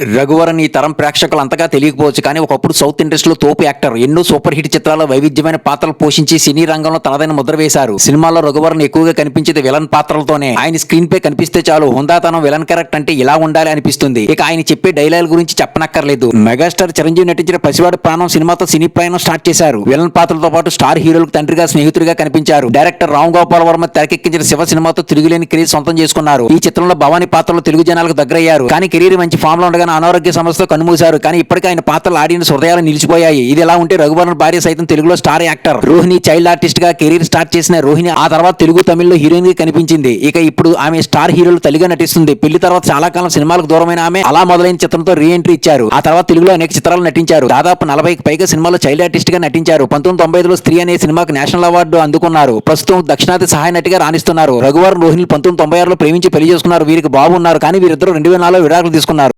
రఘువరన్ ఈ తరం ప్రేక్షకులు అంతగా తెలియకపోవచ్చు కానీ ఒకప్పుడు సౌత్ ఇండస్ట్రీలో తోపు యాక్టర్ ఎన్నో సూపర్ హిట్ చిత్రాల్లో వైవిధ్యమైన పాత్రలు పోషించి సినీ రంగంలో తనదైన ముద్ర వేశారు. సినిమాల్లో రఘువరన్ ఎక్కువగా కనిపించేది విలన్ పాత్రలతోనే. ఆయన స్క్రీన్ పై కనిపిస్తే చాలు హుందాతనం విలన్ క్యారెక్టర్ అంటే ఇలా ఉండాలి అనిపిస్తుంది. ఇక ఆయన చెప్పే డైలాగ్ గురించి చెప్పనక్కర్లేదు. మెగాస్టార్ చిరంజీవి నటించిన పసివాడు ప్రాణం సినిమాతో సినీ ప్రయాణం స్టార్ట్ చేశారు. విలన్ పాత్రలతో పాటు స్టార్ హీరోలకు తండ్రిగా స్నేహితుడిగా కనిపించారు. డైరెక్టర్ రామ్ గోపాల్ వర్మ తెరకెక్కించిన శివ సినిమాతో తిరుగులేని కెరీర్ సొంతం చేసుకున్నారు. ఈ చిత్రంలో భవానీ పాత్రలో తెలుగు జనాలకు దగ్గరయ్యారు. కానీ కెరీర్ మంచి ఫామ్లో ఉండగా ఉండగానే అనారోగ్య సమస్యతో కనుమూశారు కానీ ఇప్పటికీ ఆయన పాత్రలు ఆడియన్స్ హృదయాలు నిలిచిపోయాయి. ఇది ఎలా ఉంటే రఘువరన్ భార్య సైతం తెలుగులో స్టార్ యాక్టర్. రోహిణి చైల్డ్ ఆర్టిస్ట్గా కెరీర్ స్టార్ట్ చేసిన రోహిణి ఆ తర్వాత తెలుగు తమిళ్ళో హీరోయిన్గా కనిపించింది. ఇక ఇప్పుడు ఆమె స్టార్ హీరోలు తల్లిగా నటిస్తుంది. పెళ్ళి తర్వాత చాలా కాలం సినిమాలకు దూరమైన ఆమె అలా మొదలైన చిత్రంతో రీ ఎంట్రీ ఇచ్చారు. ఆ తర్వాత తెలుగులో అనేక చిత్రాలు నటించారు. దాదాపు నలభైకి పైగా సినిమాలో చైల్డ్ ఆర్టిస్ట్గా నటించారు. పంతొమ్మిది తొంభై ఐదులో స్త్రీ అనే సినిమాకు నేషనల్ అవార్డు అందుకున్నారు. ప్రస్తుతం దక్షిణాది సహాయ నటిగా రాణిస్తున్నారు. రఘువరన్ రోహిణి పంతొమ్మిది తొంభై ఆరులో ప్రేమించి పెళ్ళి చేసుకున్నారు. వీరికి బాబు ఉన్నారు. కానీ వీరిద్దరు రెండు వేల నాలుగులో విడాకులు తీసుకున్నారు.